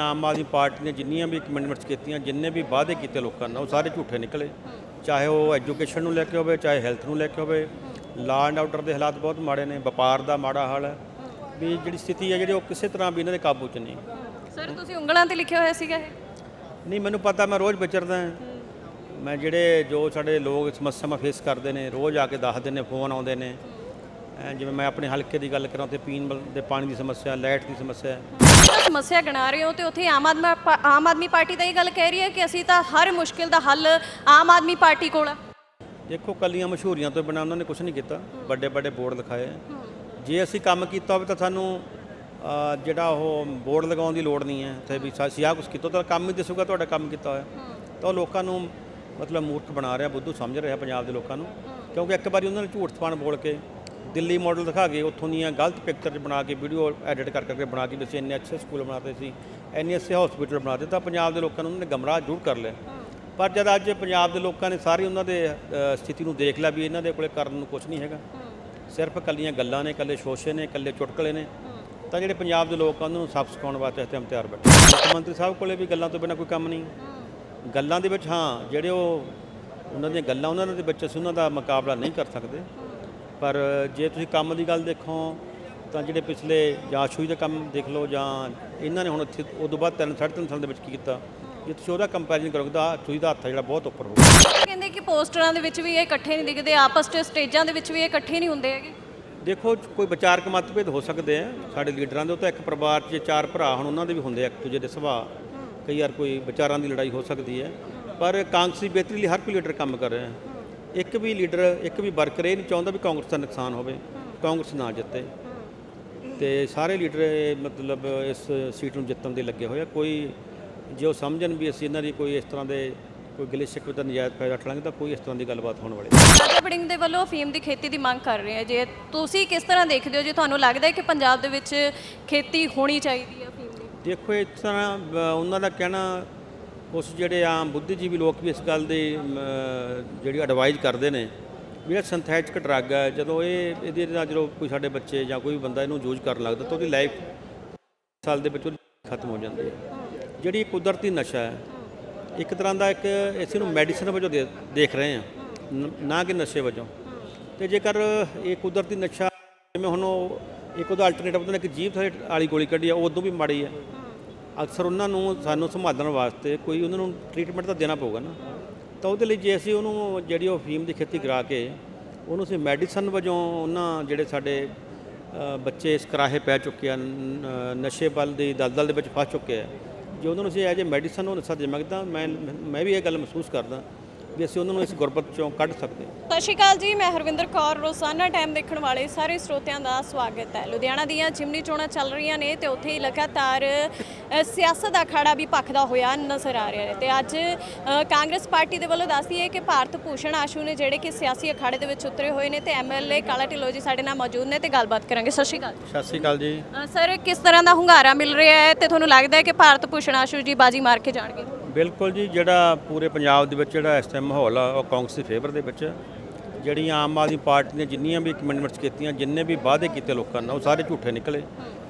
Aam Aadmi party ਨੇ ਜਿੰਨੀਆਂ ਵੀ commitments ਕੀਤੀਆਂ ਜਿੰਨੇ ਵੀ ਵਾਅਦੇ ਕੀਤੇ ਲੋਕਾਂ ਨਾਲ ਉਹ ਸਾਰੇ ਝੂਠੇ ਨਿਕਲੇ। ਚਾਹੇ ਉਹ ਐਜੂਕੇਸ਼ਨ ਨੂੰ ਲੈ ਕੇ ਹੋਵੇ ਚਾਹੇ ਹੈਲਥ ਨੂੰ ਲੈ ਕੇ ਹੋਵੇ ਲਾਅ ਐਂਡ ਆਰਡਰ ਦੇ ਹਾਲਾਤ ਬਹੁਤ ਮਾੜੇ ਨੇ ਵਪਾਰ ਦਾ ਮਾੜਾ ਹਾਲ ਹੈ। ਵੀ ਜਿਹੜੀ ਸਥਿਤੀ ਹੈ ਜਿਹੜੀ ਉਹ ਕਿਸੇ ਤਰ੍ਹਾਂ ਵੀ ਇਹਨਾਂ ਦੇ ਕਾਬੂ 'ਚ ਨਹੀਂ। ਸਰ ਤੁਸੀਂ ਉਂਗਲਾਂ ਤੇ ਲਿਖਿਆ ਹੋਇਆ ਸੀਗਾ ਇਹ? ਨਹੀਂ ਮੈਨੂੰ ਪਤਾ ਮੈਂ ਰੋਜ਼ ਵਿਚਰਦਾ ਹਾਂ। ਮੈਂ ਜਿਹੜੇ ਜੋ ਸਾਡੇ ਲੋਕ ਸਮੱਸਿਆਵਾਂ ਫੇਸ ਕਰਦੇ ਨੇ ਰੋਜ਼ ਆ ਕੇ ਦੱਸਦੇ ਨੇ ਫੋਨ ਆਉਂਦੇ ਨੇ। ਜਿਵੇਂ ਮੈਂ ਆਪਣੇ ਹਲਕੇ ਦੀ ਗੱਲ ਕਰਾਂ ਤੇ ਪੀਣ ਦੇ ਪਾਣੀ ਦੀ ਸਮੱਸਿਆ ਲਾਈਟ ਦੀ ਸਮੱਸਿਆ। ਹੈ ਸਮੱਸਿਆ ਗਿਣਾ ਰਹੇ ਹੋ ਤੇ ਉੱਥੇ ਆਮ ਆਦਮੀ ਆਮ ਆਦਮੀ ਪਾਰਟੀ ਤਾਂ ਇਹ ਗੱਲ ਕਹਿ ਰਹੀ ਹੈ ਕਿ ਅਸੀਂ ਤਾਂ ਹਰ ਮੁਸ਼ਕਿਲ ਦਾ ਹੱਲ ਆਮ ਆਦਮੀ ਪਾਰਟੀ ਕੋਲ ਆ। ਦੇਖੋ ਕੱਲੀਆਂ ਮਸ਼ਹੂਰੀਆਂ ਤੋਂ ਬਿਨਾਂ ਉਹਨਾਂ ਨੇ ਕੁਝ ਨਹੀਂ ਕੀਤਾ। ਵੱਡੇ ਵੱਡੇ ਬੋਰਡ ਲਿਖਾਏ। ਜੇ ਅਸੀਂ ਕੰਮ ਕੀਤਾ ਹੋਵੇ ਤਾਂ ਸਾਨੂੰ ਜਿਹੜਾ ਉਹ ਬੋਰਡ ਲਗਾਉਣ ਦੀ ਲੋੜ ਨਹੀਂ ਹੈ। ਤੇ ਵੀ ਅਸੀਂ ਆਹ ਕੁਛ ਕੀਤਾ ਤਾਂ ਕੰਮ ਹੀ ਦੱਸੂਗਾ ਤੁਹਾਡਾ ਕੰਮ ਕੀਤਾ ਹੋਇਆ। ਤਾਂ ਉਹ ਲੋਕਾਂ ਨੂੰ ਮਤਲਬ ਮੂਰਖ ਬਣਾ ਰਿਹਾ ਬੁੱਧੂ ਸਮਝ ਰਿਹਾ ਪੰਜਾਬ ਦੇ ਲੋਕਾਂ ਨੂੰ। ਕਿਉਂਕਿ ਇੱਕ ਵਾਰੀ ਉਹਨਾਂ ਨੇ ਝੂਠ ਸਪਾਣ ਬੋਲ ਕੇ ਦਿੱਲੀ ਮਾਡਲ ਦਿਖਾ ਕੇ ਉੱਥੋਂ ਦੀਆਂ ਗਲਤ ਪਿਕਚਰ ਬਣਾ ਕੇ ਵੀਡੀਓ ਐਡਿਟ ਕਰ ਕਰਕੇ ਬਣਾ ਕੇ ਵੀ ਅਸੀਂ ਇੰਨੇ ਅੱਛੇ ਸਕੂਲ ਬਣਾਤੇ ਸੀ, ਇੰਨੇ ਅੱਛੇ ਹਸਪੀਟਲ ਬਣਾਤੇ ਤਾਂ ਪੰਜਾਬ ਦੇ ਲੋਕਾਂ ਨੂੰ ਉਹਨਾਂ ਨੇ ਗਮਰਾਹ ਜ਼ਰੂਰ ਕਰ ਲਿਆ। ਪਰ ਜਦ ਅੱਜ ਪੰਜਾਬ ਦੇ ਲੋਕਾਂ ਨੇ ਸਾਰੀ ਉਹਨਾਂ ਦੇ ਸਥਿਤੀ ਨੂੰ ਦੇਖ ਲਿਆ ਵੀ ਇਹਨਾਂ ਦੇ ਕੋਲੇ ਕਰਨ ਨੂੰ ਕੁਝ ਨਹੀਂ ਹੈਗਾ। ਸਿਰਫ ਕੱਲੀਆਂ ਗੱਲਾਂ ਨੇ ਕੱਲੇ ਸ਼ੋਸ਼ੇ ਨੇ ਕੱਲੇ ਚੁਟਕਲੇ ਨੇ। ਤਾਂ ਜਿਹੜੇ ਪੰਜਾਬ ਦੇ ਲੋਕ ਆ, ਉਹਨਾਂ ਨੂੰ ਸਬਕ ਸਿਖਾਉਣ ਵਾਸਤੇ ਇਸ ਟਾਈਮ ਤਿਆਰ ਬੈਠੇ ਮੁੱਖ ਮੰਤਰੀ ਸਾਹਿਬ ਕੋਲੇ ਵੀ ਗੱਲਾਂ ਤੋਂ ਬਿਨਾਂ ਕੋਈ ਕੰਮ ਨਹੀਂ। ਗੱਲਾਂ ਦੇ ਵਿੱਚ ਹਾਂ, ਜਿਹੜੇ ਉਹ ਉਹਨਾਂ ਦੀਆਂ ਗੱਲਾਂ ਉਹਨਾਂ ਦੇ ਵਿੱਚ ਅਸੀਂ ਉਹਨਾਂ ਦਾ ਮੁਕਾਬਲਾ ਨਹੀਂ ਕਰ ਸਕਦੇ। ਪਰ ਜੇ ਤੁਸੀਂ ਕੰਮ ਦੀ ਗੱਲ ਦੇਖੋ ਤਾਂ ਜਿਹੜੇ ਪਿਛਲੇ ਜਾਂ ਸੂਈ ਦਾ ਕੰਮ ਦੇਖ ਲਓ ਜਾਂ ਇਹਨਾਂ ਨੇ ਹੁਣ ਇੱਥੇ ਉਦੋਂ ਬਾਅਦ ਤਿੰਨ ਸਾਢੇ ਤਿੰਨ ਸਾਲ ਦੇ ਵਿੱਚ ਕੀ ਕੀਤਾ? ਜੇ ਤੁਸੀਂ ਉਹਦਾ ਕੰਪੈਰੀਜ਼ਨ ਕਰੋਗੇ ਤਾਂ ਸੂਈ ਦਾ ਹੱਥ ਜਿਹੜਾ ਬਹੁਤ ਉੱਪਰ ਹੋਊਗਾ। ਕਹਿੰਦੇ ਕਿ ਪੋਸਟਰਾਂ ਦੇ ਵਿੱਚ ਵੀ ਇਹ ਇਕੱਠੇ ਨਹੀਂ ਦਿਖਦੇ ਆਪਸ 'ਚ ਸਟੇਜਾਂ ਦੇ ਵਿੱਚ ਵੀ ਇਹ ਇਕੱਠੇ ਨਹੀਂ ਹੁੰਦੇ ਹੈਗੇ। ਦੇਖੋ ਕੋਈ ਵਿਚਾਰਕ ਮਤਭੇਦ ਹੋ ਸਕਦੇ ਆ। ਸਾਡੇ ਲੀਡਰਾਂ ਦੇ ਉਹ ਤਾਂ ਇੱਕ ਪਰਿਵਾਰ 'ਚ ਚਾਰ ਭਰਾ ਹੁਣ ਉਹਨਾਂ ਦੇ ਵੀ ਹੁੰਦੇ ਆ ਇੱਕ ਦੂਜੇ ਦੇ ਸੁਭਾਅ। ਕਈ ਵਾਰ ਕੋਈ ਵਿਚਾਰਾਂ ਦੀ ਲੜਾਈ ਹੋ ਸਕਦੀ ਹੈ। ਪਰ ਕਾਂਗਰਸ ਦੀ ਬਿਹਤਰੀ ਲਈ ਹਰ ਕੋਈ ਲੀਡਰ ਕੰਮ ਕਰ ਰਿਹਾ। ਹੈ ਇੱਕ ਵੀ ਲੀਡਰ ਇੱਕ ਵੀ ਵਰਕਰ ਇਹ ਨਹੀਂ ਚਾਹੁੰਦਾ ਵੀ ਕਾਂਗਰਸ ਦਾ ਨੁਕਸਾਨ ਹੋਵੇ ਕਾਂਗਰਸ ਨਾ ਜਿੱਤੇ। ਤੇ ਸਾਰੇ ਲੀਡਰ ਮਤਲਬ ਇਸ ਸੀਟ ਨੂੰ ਜਿੱਤਣ ਦੇ ਲੱਗੇ ਹੋਏ ਆ। ਕੋਈ ਜੇ ਉਹ ਸਮਝਣ ਵੀ ਅਸੀਂ ਇਹਨਾਂ ਦੀ ਕੋਈ ਇਸ ਤਰ੍ਹਾਂ ਦੇ ਕੋਈ ਗਿਲੇ ਸ਼ਿਕਵੇ ਦਾ ਨਜਾਇਜ਼ ਫਾਇਦਾ ਠਲਾਂਗੇ ਤਾਂ ਕੋਈ ਇਸ ਤਰ੍ਹਾਂ ਦੀ ਗੱਲਬਾਤ ਹੋਣ ਵਾਲੀ ਨਹੀਂ। ਵੜਿੰਗ ਦੇ ਵੱਲੋਂ ਅਫੀਮ ਦੀ ਖੇਤੀ ਦੀ ਮੰਗ ਕਰ ਰਹੇ ਹੈ ਜੇ ਤੁਸੀਂ ਕਿਸ ਤਰ੍ਹਾਂ ਦੇਖਦੇ ਹੋ? ਜੇ ਤੁਹਾਨੂੰ ਲੱਗਦਾ ਹੈ ਕਿ ਪੰਜਾਬ ਦੇ ਵਿੱਚ ਖੇਤੀ ਹੋਣੀ ਚਾਹੀਦੀ ਹੈ ਅਫੀਮ ਦੀ? ਦੇਖੋ ਇਸ ਤਰ੍ਹਾਂ ਉਹਨਾਂ ਦਾ ਕਹਿਣਾ ਉਸ ਜਿਹੜੇ ਆਮ ਬੁੱਧੀਜੀਵੀ ਲੋਕ ਵੀ ਇਸ ਗੱਲ ਦੀ ਜਿਹੜੀ ਐਡਵਾਈਜ਼ ਕਰਦੇ ਨੇ ਵੀ ਇਹ ਸਿੰਥੈਟਿਕ ਡਰੱਗ ਹੈ। ਜਦੋਂ ਇਹ, ਇਹਦੇ ਨਾਲ ਜਦੋਂ ਕੋਈ ਸਾਡੇ ਬੱਚੇ ਜਾਂ ਕੋਈ ਬੰਦਾ ਇਹਨੂੰ ਯੂਜ਼ ਕਰਨ ਲੱਗਦਾ ਤਾਂ ਉਹਦੀ ਲਾਈਫ ਸਾਲ ਦੇ ਵਿੱਚ ਉਹਦੀ ਖਤਮ ਹੋ ਜਾਂਦੀ ਹੈ। ਜਿਹੜੀ ਕੁਦਰਤੀ ਨਸ਼ਾ ਹੈ, ਇੱਕ ਤਰ੍ਹਾਂ ਦਾ ਇੱਕ ਅਸੀਂ ਨੂੰ ਮੈਡੀਸਨ ਵਜੋਂ ਦੇ- ਦੇਖ ਰਹੇ ਹਾਂ। ਨਾ ਕਿ ਨਸ਼ੇ ਵਜੋਂ। ਤੇ ਜੇਕਰ ਇਹ ਕੁਦਰਤੀ ਨਸ਼ਾ, ਜਿਵੇਂ ਹੁਣ ਉਹ ਇੱਕ ਉਹਦਾ ਅਲਟਰਨੇਟਿਵ ਉਹਨੇ ਇੱਕ ਜੀਵ ਥਲੇ ਵਾਲੀ ਗੋਲੀ ਕੱਢੀ ਆ, ਉਹ ਉਦੋਂ ਵੀ ਮਾੜੀ ਹੈ। ਅਕਸਰ ਉਹਨਾਂ ਨੂੰ ਸਾਨੂੰ ਸੰਭਾਲਣ ਵਾਸਤੇ ਕੋਈ ਉਹਨਾਂ ਨੂੰ ਟ੍ਰੀਟਮੈਂਟ ਤਾਂ ਦੇਣਾ ਪਊਗਾ ਨਾ। ਤਾਂ ਉਹਦੇ ਲਈ ਜੇ ਅਸੀਂ ਉਹਨੂੰ ਜਿਹੜੀ ਉਹ ਫੀਮ ਦੀ ਖੇਤੀ ਕਰਾ ਕੇ ਉਹਨੂੰ ਅਸੀਂ ਮੈਡੀਸਨ ਵਜੋਂ ਉਹਨਾਂ ਜਿਹੜੇ ਸਾਡੇ ਬੱਚੇ ਇਸ ਕਰਾਹੇ ਪੈ ਚੁੱਕੇ ਆ ਨਸ਼ੇ ਵੱਲ ਦੀ ਦਲਦਲ ਦੇ ਵਿੱਚ ਫਸ ਚੁੱਕੇ ਆ। ਜੇ ਉਹਨਾਂ ਨੂੰ ਅਸੀਂ ਐਜ ਏ ਮੈਡੀਸਨ ਉਹ ਨਸ਼ਾ ਦੇਵਾਂਗੇ ਤਾਂ ਮੈਂ ਮੈਂ ਵੀ ਇਹ ਗੱਲ ਮਹਿਸੂਸ ਕਰਦਾ ਵੀ ਅਸੀਂ ਉਹਨਾਂ ਨੂੰ ਇਸ ਗੁਰਬਤ ਚੋਂ ਕੱਢ ਸਕਦੇ ਹਾਂ। ਸਤਿ ਸ਼੍ਰੀ ਅਕਾਲ ਜੀ ਮੈਂ ਹਰਵਿੰਦਰ ਕੌਰ ਰੋਜ਼ਾਨਾ ਟਾਈਮ ਦੇਖਣ ਵਾਲੇ ਸਾਰੇ ਸਰੋਤਿਆਂ ਦਾ ਸਵਾਗਤ ਹੈ। ਲੁਧਿਆਣਾ ਦੀਆਂ ਜਿਮਨੀ ਚੋਣਾਂ ਚੱਲ ਰਹੀਆਂ ਨੇ ਤੇ ਉੱਥੇ ਹੀ ਲਗਾਤਾਰ ਸਿਆਸਤ ਦਾ ਅਖਾੜਾ ਵੀ ਭਖਦਾ ਹੋਇਆ ਨਜ਼ਰ ਆ ਰਿਹਾ ਹੈ। ਤੇ ਅੱਜ ਕਾਂਗਰਸ ਪਾਰਟੀ ਦੇ ਵੱਲੋਂ ਦੱਸਦੀ ਹੈ ਕਿ ਭਾਰਤ ਭੂਸ਼ਣ ਆਸ਼ੂ ਨੇ ਜਿਹੜੇ ਕਿ ਸਿਆਸੀ ਅਖਾੜੇ ਦੇ ਵਿੱਚ ਉਤਰੇ ਹੋਏ ਨੇ ਤੇ ਐਮਐਲਏ ਕਾਲਾ ਢਿੱਲੋਂ ਜੀ ਸਾਡੇ ਨਾਲ ਮੌਜੂਦ ਨੇ ਤੇ ਗੱਲਬਾਤ ਕਰਾਂਗੇ। ਸਤਿ ਸ਼੍ਰੀ ਅਕਾਲ ਸਤਿ ਸ਼੍ਰੀ ਅਕਾਲ ਜੀ। ਸਰ ਕਿਸ ਤਰ੍ਹਾਂ ਦਾ ਹੁੰਗਾਰਾ ਮਿਲ ਰਿਹਾ ਹੈ ਤੇ ਤੁਹਾਨੂੰ ਲੱਗਦਾ ਹੈ ਕਿ ਭਾਰਤ ਭੂਸ਼ਣ ਆਸ਼ੂ ਜੀ ਬਾਜੀ ਮਾਰ ਕੇ ਜਾਣਗੇ? ਬਿਲਕੁਲ ਜੀ ਜਿਹੜਾ ਪੂਰੇ ਪੰਜਾਬ ਦੇ ਵਿੱਚ ਜਿਹੜਾ ਇਸ ਟਾਈਮ ਮਾਹੌਲ ਆ ਉਹ ਕਾਂਗਰਸ ਦੀ ਫੇਵਰ ਦੇ ਵਿੱਚ। ਜਿਹੜੀਆਂ ਆਮ ਆਦਮੀ ਪਾਰਟੀ ਨੇ ਜਿੰਨੀਆਂ ਵੀ ਕਮਿਟਮੈਂਟਸ ਕੀਤੀਆਂ ਜਿੰਨੇ ਵੀ ਵਾਅਦੇ ਕੀਤੇ ਲੋਕਾਂ ਨਾਲ ਉਹ ਸਾਰੇ ਝੂਠੇ ਨਿਕਲੇ।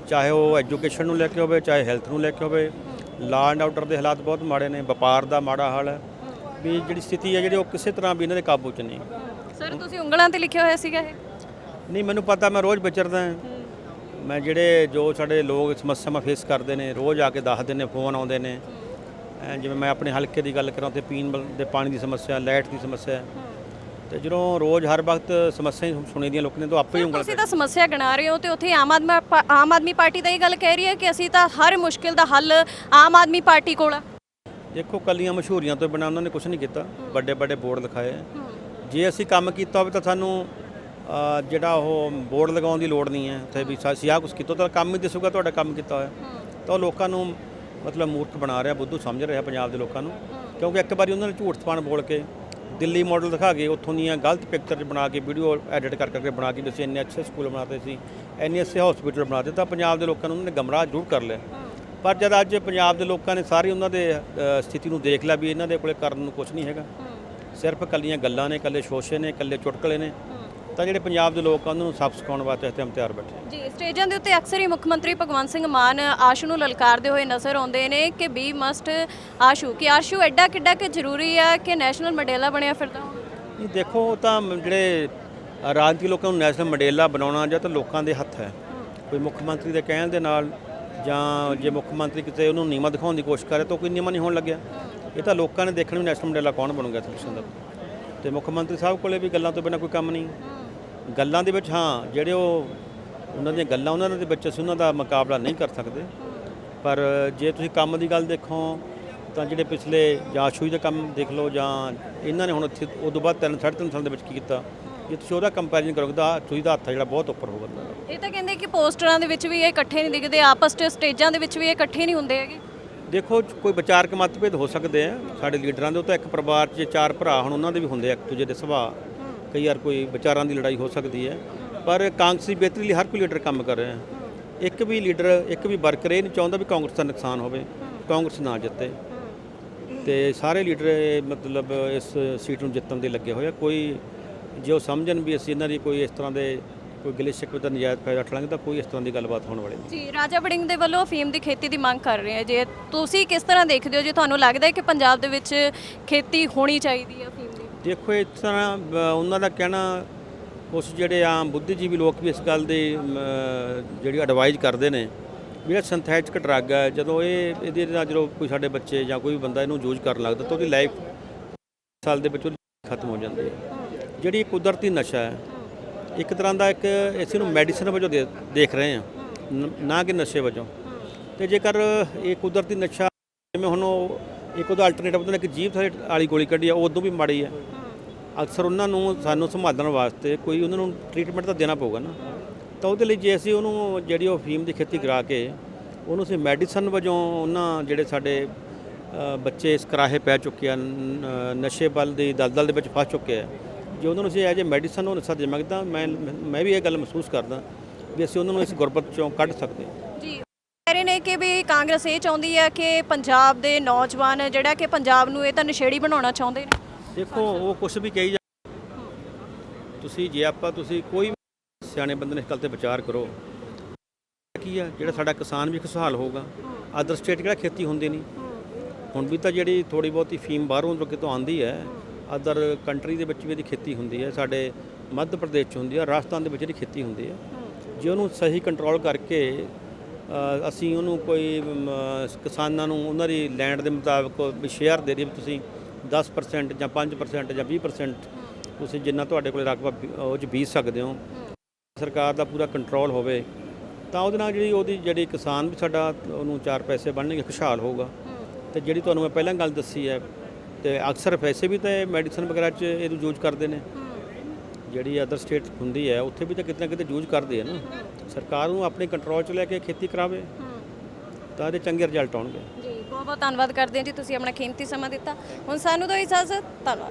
ਚਾਹੇ ਉਹ ਐਜੂਕੇਸ਼ਨ ਨੂੰ ਲੈ ਕੇ ਹੋਵੇ ਚਾਹੇ ਹੈਲਥ ਨੂੰ ਲੈ ਕੇ ਹੋਵੇ। ਲਾਅ ਐਂਡ ਆਰਡਰ ਦੇ ਹਾਲਾਤ ਬਹੁਤ ਮਾੜੇ ਨੇ ਵਪਾਰ ਦਾ ਮਾੜਾ ਹਾਲ ਹੈ। ਵੀ ਜਿਹੜੀ ਸਥਿਤੀ ਹੈ ਜਿਹੜੀ ਉਹ ਕਿਸੇ ਤਰ੍ਹਾਂ ਵੀ ਇਹਨਾਂ ਦੇ ਕਾਬੂ 'ਚ ਨਹੀਂ। ਸਰ ਤੁਸੀਂ ਉਂਗਲਾਂ ਤੇ ਲਿਖਿਆ ਹੋਇਆ ਸੀਗਾ ਇਹ? ਨਹੀਂ ਮੈਨੂੰ ਪਤਾ ਮੈਂ ਰੋਜ਼ ਵਿਚਰਦਾ ਹਾਂ। ਮੈਂ ਜਿਹੜੇ ਜੋ ਸਾਡੇ ਲੋਕ ਸਮੱਸਿਆਵਾਂ ਫੇਸ ਕਰਦੇ ਨੇ ਰੋਜ਼ ਆ ਕੇ ਦੱਸਦੇ ਨੇ ਫੋਨ ਆਉਂਦੇ ਨੇ। ਜਿਵੇਂ ਮੈਂ ਆਪਣੇ ਹਲਕੇ ਦੀ ਗੱਲ ਕਰਾਂ ਤੇ ਪੀਣ ਦੇ ਪਾਣੀ ਦੀ ਸਮੱਸਿਆ ਲਾਈਟ ਦੀ ਸਮੱਸਿਆ। ਤੇ ਜਦੋਂ ਰੋਜ਼ ਹਰ ਵਕਤ ਸਮੱਸਿਆ ਹੀ ਸੁਣੀ ਦੀਆਂ ਲੋਕਾਂ ਨੇ ਤਾਂ ਆਪੇ ਹੀ ਉਂਗਲ ਤੁਸੀਂ ਤਾਂ ਸਮੱਸਿਆ ਗਿਣਾ ਰਹੇ ਹੋ ਤੇ ਉੱਥੇ ਆਮ ਆਦਮੀ ਆਮ ਆਦਮੀ ਪਾਰਟੀ ਤਾਂ ਇਹ ਗੱਲ ਕਹਿ ਰਹੀ ਹੈ ਕਿ ਅਸੀਂ ਤਾਂ ਹਰ ਮੁਸ਼ਕਿਲ ਦਾ ਹੱਲ ਆਮ ਆਦਮੀ ਪਾਰਟੀ ਕੋਲ ਆ। ਦੇਖੋ ਕੱਲੀਆਂ ਮਸ਼ਹੂਰੀਆਂ ਤੋਂ ਬਿਨਾਂ ਉਹਨਾਂ ਨੇ ਕੁਝ ਨਹੀਂ ਕੀਤਾ। ਵੱਡੇ ਵੱਡੇ ਬੋਰਡ ਲਿਖਾਏ। ਜੇ ਅਸੀਂ ਕੰਮ ਕੀਤਾ ਹੋਵੇ ਤਾਂ ਸਾਨੂੰ ਜਿਹੜਾ ਉਹ ਬੋਰਡ ਲਗਾਉਣ ਦੀ ਲੋੜ ਨਹੀਂ ਹੈ। ਤੇ ਵੀ ਅਸੀਂ ਆਹ ਕੁਛ ਕੀਤਾ ਤਾਂ ਕੰਮ ਹੀ ਦੱਸੂਗਾ ਤੁਹਾਡਾ ਕੰਮ ਕੀਤਾ ਹੋਇਆ। ਤਾਂ ਉਹ ਲੋਕਾਂ ਨੂੰ ਮਤਲਬ ਮੂਰਖ ਬਣਾ ਰਿਹਾ, ਬੁੱਧੂ ਸਮਝ ਰਿਹਾ ਪੰਜਾਬ ਦੇ ਲੋਕਾਂ ਨੂੰ। ਕਿਉਂਕਿ ਇੱਕ ਵਾਰੀ ਉਹਨਾਂ ਨੇ ਝੂਠ ਸਪਾਣ ਬੋਲ ਕੇ ਦਿੱਲੀ ਮਾਡਲ ਦਿਖਾ ਕੇ ਉੱਥੋਂ ਦੀਆਂ ਗਲਤ ਪਿਕਚਰ ਬਣਾ ਕੇ ਵੀਡੀਓ ਐਡਿਟ ਕਰ ਕਰਕੇ ਬਣਾ ਕੇ ਵੀ ਅਸੀਂ ਇੰਨੇ ਅੱਛੇ ਸਕੂਲ ਬਣਾਤੇ ਸੀ, ਇੰਨੇ ਅੱਛੇ ਹਸਪੀਟਲ ਬਣਾਤੇ, ਤਾਂ ਪੰਜਾਬ ਦੇ ਲੋਕਾਂ ਨੂੰ ਉਹਨਾਂ ਨੇ ਗਮਰਾਹ ਜ਼ਰੂਰ ਕਰ ਲਿਆ। ਪਰ ਜਦ ਅੱਜ ਪੰਜਾਬ ਦੇ ਲੋਕਾਂ ਨੇ ਸਾਰੀ ਉਹਨਾਂ ਦੇ ਸਥਿਤੀ ਨੂੰ ਦੇਖ ਲਿਆ ਵੀ ਇਹਨਾਂ ਦੇ ਕੋਲੇ ਕਰਨ ਨੂੰ ਕੁਝ ਨਹੀਂ ਹੈਗਾ। ਸਿਰਫ ਕੱਲੀਆਂ ਗੱਲਾਂ ਨੇ ਕੱਲੇ ਸ਼ੋਸ਼ੇ ਨੇ ਕੱਲੇ ਚੁਟਕਲੇ ਨੇ। ਤਾਂ ਜਿਹੜੇ ਪੰਜਾਬ ਦੇ ਲੋਕ ਆ ਉਹਨਾਂ ਨੂੰ ਸਬਕ ਸਿਖਾਉਣ ਵਾਸਤੇ ਅਸੀਂ ਤਿਆਰ ਬੈਠੇ ਹਾਂ। ਜੀ ਸਟੇਜਾਂ ਦੇ ਉੱਤੇ ਅਕਸਰ ਹੀ ਮੁੱਖ ਮੰਤਰੀ ਭਗਵੰਤ ਸਿੰਘ ਮਾਨ ਆਸ਼ੂ ਨੂੰ ਲਲਕਾਰਦੇ ਹੋਏ ਨਜ਼ਰ ਆਉਂਦੇ ਨੇ ਕਿ ਬੀ ਮਸਟ ਆਸ਼ੂ ਕਿ ਆਸ਼ੂ ਐਡਾ ਕਿੱਡਾ ਕਿ ਜ਼ਰੂਰੀ ਆ ਕਿ ਨੈਸ਼ਨਲ ਮੰਡੇਲਾ ਬਣਿਆ ਫਿਰਦਾ ਹੁਣ ਨਹੀਂ ਦੇਖੋ ਉਹ ਤਾਂ ਮ- ਜਿਹੜੇ ਰਾਜਨੀਤਿਕ ਲੋਕਾਂ ਨੂੰ ਨੈਸ਼ਨਲ ਮੰਡੇਲਾ ਬਣਾਉਣਾ ਜਾਂ ਤਾਂ ਲੋਕਾਂ ਦੇ ਹੱਥ ਹੈ। ਕੋਈ ਮੁੱਖ ਮੰਤਰੀ ਦੇ ਕਹਿਣ ਦੇ ਨਾਲ ਜਾਂ ਜੇ ਮੁੱਖ ਮੰਤਰੀ ਕਿਤੇ ਉਹਨੂੰ ਨੀਮਾ ਦਿਖਾਉਣ ਦੀ ਕੋਸ਼ਿਸ਼ ਕਰੇ ਤਾਂ ਕੋਈ ਨੀਮਾ ਨਹੀਂ ਹੋਣ ਲੱਗਿਆ। ਇਹ ਤਾਂ ਲੋਕਾਂ ਨੇ ਦੇਖਣ ਵੀ ਨੈਸ਼ਨਲ ਮੰਡੇਲਾ ਕੌਣ ਬਣੂਗਾ ਸਿਲੈਕਸ਼ਨ ਦਾ ਤੇ ਮੁੱਖ ਮੰਤਰੀ ਸਾਹਿਬ ਕੋਲੇ ਵੀ ਗੱਲਾਂ ਤੋਂ ਬਿਨਾਂ ਕੋਈ ਕੰਮ ਨਹੀਂ। ਗੱਲਾਂ ਦੇ ਵਿੱਚ ਹਾਂ ਜਿਹੜੇ ਉਹ ਉਹਨਾਂ ਦੀਆਂ ਗੱਲਾਂ ਉਹਨਾਂ ਦੇ ਵਿੱਚ ਅਸੀਂ ਉਹਨਾਂ ਦਾ ਮੁਕਾਬਲਾ ਨਹੀਂ ਕਰ ਸਕਦੇ। ਪਰ ਜੇ ਤੁਸੀਂ ਕੰਮ ਦੀ ਗੱਲ ਦੇਖੋ ਤਾਂ ਜਿਹੜੇ ਪਿਛਲੇ ਜਾਂ ਸ਼ੂਈ ਦਾ ਕੰਮ ਦੇਖ ਲਓ ਜਾਂ ਇਹਨਾਂ ਨੇ ਹੁਣ ਇੱਥੇ ਉਦੋਂ ਬਾਅਦ ਤਿੰਨ ਸਾਢੇ ਤਿੰਨ ਸਾਲ ਦੇ ਵਿੱਚ ਕੀ ਕੀਤਾ ਜੇ ਤੁਸੀਂ ਉਹਦਾ ਕੰਪੈਰੀਜ਼ਨ ਕਰੋਗੇ ਤਾਂ ਸ਼ੂਈ ਦਾ ਹੱਥ ਜਿਹੜਾ ਬਹੁਤ ਉੱਪਰ ਹੋਊਗਾ। ਉਹਨਾਂ ਦਾ। ਇਹ ਤਾਂ ਕਹਿੰਦੇ ਕਿ ਪੋਸਟਰਾਂ ਦੇ ਵਿੱਚ ਵੀ ਇਹ ਇਕੱਠੇ ਨਹੀਂ ਦਿਖਦੇ ਆਪਸ 'ਚ ਸਟੇਜਾਂ ਦੇ ਵਿੱਚ ਵੀ ਇਹ ਇਕੱਠੇ ਨਹੀਂ ਹੁੰਦੇ ਹੈਗੇ। ਦੇਖੋ ਕੋਈ ਵਿਚਾਰਕ ਮਤਭੇਦ ਹੋ ਸਕਦੇ ਆ। ਸਾਡੇ ਲੀਡਰਾਂ ਦੇ ਉਹ ਤਾਂ ਇੱਕ ਪਰਿਵਾਰ 'ਚ ਚਾਰ ਭਰਾ ਹੁਣ ਉਹਨਾਂ ਦੇ ਵੀ ਹੁੰਦੇ ਆ ਇੱਕ ਦੂਜੇ ਦੇ ਸੁਭਾਅ। ਕਈ ਵਾਰ ਕੋਈ ਵਿਚਾਰਾਂ ਦੀ ਲੜਾਈ ਹੋ ਸਕਦੀ ਹੈ, ਪਰ ਕਾਂਗਰਸ ਦੀ ਬਿਹਤਰੀ ਲਈ ਹਰ ਕੋਈ ਲੀਡਰ ਕੰਮ ਕਰ ਰਿਹਾ ਹੈ। ਇੱਕ ਵੀ ਲੀਡਰ, ਇੱਕ ਵੀ ਵਰਕਰ ਇਹ ਨਹੀਂ ਚਾਹੁੰਦਾ ਵੀ ਕਾਂਗਰਸ ਦਾ ਨੁਕਸਾਨ ਹੋਵੇ, ਕਾਂਗਰਸ ਨਾ ਜਿੱਤੇ। ਤੇ ਸਾਰੇ ਲੀਡਰ ਮਤਲਬ ਇਸ ਸੀਟ ਨੂੰ ਜਿੱਤਣ ਦੇ ਲੱਗੇ ਹੋਏ ਆ। ਕੋਈ ਜੇ ਉਹ ਸਮਝਣ ਵੀ ਅਸੀਂ ਇਹਨਾਂ ਦੀ ਕੋਈ ਇਸ ਤਰ੍ਹਾਂ ਦੇ ਕੋਈ ਗਿਲੇ ਸ਼ਿਕਵੇ ਦਾ ਨਜਾਇਜ਼ ਫਾਇਦਾ ਉਠਾਵਾਂਗੇ ਤਾਂ ਕੋਈ ਇਸ ਤਰ੍ਹਾਂ ਦੀ ਗੱਲਬਾਤ ਹੋਣ ਵਾਲੀ ਨਹੀਂ। ਜੀ, ਰਾਜਾ ਵੜਿੰਗ ਦੇ ਵੱਲੋਂ ਅਫੀਮ ਦੀ ਖੇਤੀ ਦੀ ਮੰਗ ਕਰ ਰਹੇ ਹੈ ਜੇ ਤੁਸੀਂ ਕਿਸ ਤਰ੍ਹਾਂ ਦੇਖਦੇ ਹੋ? ਜੇ ਤੁਹਾਨੂੰ ਲੱਗਦਾ ਹੈ ਕਿ ਪੰਜਾਬ ਦੇ ਵਿੱਚ ਖੇਤੀ ਹੋਣੀ ਚਾਹੀਦੀ ਹੈ ਅਫੀਮ ਦੇਖੋ ਇਸ ਤਰ੍ਹਾਂ ਉਹਨਾਂ ਦਾ ਕਹਿਣਾ ਕੁਛ ਜਿਹੜੇ ਆਮ ਬੁੱਧੀਜੀਵੀ ਲੋਕ ਵੀ ਇਸ ਗੱਲ ਦੀ ਜਿਹੜੀ ਐਡਵਾਈਜ਼ ਕਰਦੇ ਨੇ, ਵੀ ਇਹ ਸਿੰਥੈਟਿਕ ਡਰੱਗ ਹੈ। ਜਦੋਂ ਇਹ, ਇਹਦੇ ਨਾਲ ਜਦੋਂ ਕੋਈ ਸਾਡੇ ਬੱਚੇ ਜਾਂ ਕੋਈ ਵੀ ਬੰਦਾ ਇਹਨੂੰ ਯੂਜ਼ ਕਰਨ ਲੱਗਦਾ ਤਾਂ ਉਹਦੀ ਲਾਈਫ ਸਾਲ ਦੇ ਵਿੱਚ ਉਹਦੀ ਖਤਮ ਹੋ ਜਾਂਦੀ ਹੈ। ਜਿਹੜੀ ਕੁਦਰਤੀ ਨਸ਼ਾ ਹੈ, ਇੱਕ ਤਰ੍ਹਾਂ ਦਾ ਇੱਕ ਇਸ ਨੂੰ ਮੈਡੀਸਨ ਵਜੋਂ ਦੇ- ਦੇਖ ਰਹੇ ਹਾਂ ਨਾ ਕਿ ਨਸ਼ੇ ਵਜੋਂ। ਤੇ ਜੇਕਰ ਇਹ ਕੁਦਰਤੀ ਨਸ਼ਾ, ਜਿਵੇਂ ਹੁਣ ਉਹ ਇੱਕ ਉਹਦਾ ਅਲਟਰਨੇਟਿਵ ਉਹਨੇ ਇੱਕ ਜੀਭ ਥਲੇ ਵਾਲੀ ਗੋਲੀ ਕੱਢੀ ਆ ਉਹ ਉਦੋਂ ਵੀ ਮਾੜੀ ਹੈ। ਅਕਸਰ ਉਹਨਾਂ ਨੂੰ ਸਾਨੂੰ ਸੰਭਾਲਣ ਵਾਸਤੇ ਕੋਈ ਉਹਨਾਂ ਨੂੰ ਟ੍ਰੀਟਮੈਂਟ ਤਾਂ ਦੇਣਾ ਪਊਗਾ ਨਾ। ਤਾਂ ਉਹਦੇ ਲਈ ਜੇ ਅਸੀਂ ਉਹਨੂੰ ਜਿਹੜੀ ਉਹ ਫੀਮ ਦੀ ਖੇਤੀ ਕਰਾ ਕੇ ਉਹਨੂੰ ਅਸੀਂ ਮੈਡੀਸਨ ਵਜੋਂ ਉਹਨਾਂ ਜਿਹੜੇ ਸਾਡੇ ਬੱਚੇ ਇਸ ਕਰਾਹੇ ਪੈ ਚੁੱਕੇ ਆ ਨ- ਨਸ਼ੇ ਵੱਲ ਦੀ ਦਲਦਲ ਦੇ ਵਿੱਚ ਫਸ ਚੁੱਕੇ ਆ। ਜੇ ਉਹਨਾਂ ਨੂੰ ਅਸੀਂ ਐਜ ਮੈਡੀਸਨ ਉਹ ਨਸ਼ਾ ਦੇਵਾਂਗੇ ਤਾਂ ਮੈਂ ਮੈਂ ਵੀ ਇਹ ਗੱਲ ਮਹਿਸੂਸ ਕਰਦਾ ਵੀ ਅਸੀਂ ਉਹਨਾਂ ਨੂੰ ਇਸ ਗੁਰਬਤ ਚੋਂ ਕੱਢ ਸਕਦੇ ਹਾਂ। ਕਹਿ ਰਹੇ ਨੇ ਕਿ ਵੀ ਕਾਂਗਰਸ ਇਹ ਚਾਹੁੰਦੀ ਹੈ ਕਿ ਪੰਜਾਬ ਦੇ ਨੌਜਵਾਨ ਜਿਹੜਾ ਕਿ ਪੰਜਾਬ ਨੂੰ ਇਹ ਤਾਂ ਨਸ਼ੇੜੀ ਬਣਾਉਣਾ ਚਾਹੁੰਦੇ ਨੇ। ਦੇਖੋ, ਉਹ ਕੁਝ ਵੀ ਕਹੀ ਜਾ ਤੁਸੀਂ ਜੇ ਆਪਾਂ ਤੁਸੀਂ ਕੋਈ ਵੀ ਸਿਆਣੇ ਬੰਦੇ ਨੇ ਇਸ ਗੱਲ ਤੇ ਵਿਚਾਰ ਕਰੋ, ਕੀ ਆ? ਜਿਹੜਾ ਸਾਡਾ ਕਿਸਾਨ ਵੀ ਖੁਸ਼ਹਾਲ ਹੋਊਗਾ। ਅਦਰ ਸਟੇਟ ਕਿਹੜਾ ਖੇਤੀ ਹੁੰਦੀ ਨਹੀਂ। ਹੁਣ ਵੀ ਤਾਂ ਜਿਹੜੀ ਥੋੜੀ ਬਹੁਤੀ ਫੀਮ ਬਾਹਰੋਂ ਜੋ ਕਿਤੋਂ ਆਂਦੀ ਹੈ ਅਦਰ ਕੰਟਰੀ ਦੇ ਵਿੱਚ ਵੀ ਇਹਦੀ ਖੇਤੀ ਹੁੰਦੀ ਹੈ, ਸਾਡੇ ਮੱਧ ਪ੍ਰਦੇਸ਼ 'ਚ ਹੁੰਦੀ ਹੈ, ਰਾਜਸਥਾਨ ਦੇ ਵਿੱਚ ਇਹਦੀ ਖੇਤੀ ਹੁੰਦੀ ਹੈ। ਜੇ ਉਹਨੂੰ ਸਹੀ ਕੰਟਰੋਲ ਕਰਕੇ ਅਸੀਂ ਉਹਨੂੰ ਕੋਈ ਕਿਸਾਨਾਂ ਨੂੰ ਉਹਨਾਂ ਦੀ ਲੈਂਡ ਦੇ ਮੁਤਾਬਕ ਵੀ ਸ਼ੇਅਰ ਦੇ ਦਈਏ ਵੀ ਤੁਸੀਂ 10% ਜਾਂ 5% ਜਾਂ 20% ਤੁਸੀਂ ਜਿੰਨਾ ਤੁਹਾਡੇ ਕੋਲ ਰਕਬਾ ਉਹ 'ਚ ਬੀਜ ਸਕਦੇ ਹੋ। ਸਰਕਾਰ ਦਾ ਪੂਰਾ ਕੰਟਰੋਲ ਹੋਵੇ, ਤਾਂ ਉਹਦੇ ਨਾਲ ਜਿਹੜੀ ਉਹਦੀ ਜਿਹੜੀ ਕਿਸਾਨ ਵੀ ਸਾਡਾ, ਉਹਨੂੰ ਚਾਰ ਪੈਸੇ ਬਣਨਗੇ, ਖੁਸ਼ਹਾਲ ਹੋਊਗਾ। ਤੇ ਜਿਹੜੀ ਤੁਹਾਨੂੰ ਮੈਂ ਪਹਿਲਾਂ ਗੱਲ ਦੱਸੀ ਹੈ, ਤੇ ਅਕਸਰ ਪੈਸੇ ਵੀ ਤਾਂ ਮੈਡੀਸਨ ਵਗੈਰਾ 'ਚ ਇਹਨੂੰ ਯੂਜ਼ ਕਰਦੇ ਨੇ। ਜਿਹੜੀ ਅਦਰ ਸਟੇਟ ਹੁੰਦੀ ਹੈ, ਉੱਥੇ ਵੀ ਤਾਂ ਕਿਤੇ ਨਾ ਕਿਤੇ ਯੂਜ਼ ਕਰਦੇ ਆ ਨਾ। ਸਰਕਾਰ ਨੂੰ ਆਪਣੇ ਕੰਟਰੋਲ 'ਚ ਲੈ ਕੇ ਖੇਤੀ ਕਰਾਵੇ, ਤਾਂ ਇਹਦੇ ਚੰਗੇ ਰਿਜ਼ਲਟ ਆਉਣਗੇ। ਜੀ ਬਹੁਤ ਬਹੁਤ ਧੰਨਵਾਦ ਕਰਦੇ ਹਾਂ ਜੀ, ਤੁਸੀਂ ਆਪਣਾ ਕੀਮਤੀ ਸਮਾਂ ਦਿੱਤਾ। ਹੁਣ ਸਾਨੂੰ ਤਾਂ ਇਜਾਜ਼ਤ, ਧੰਨਵਾਦ।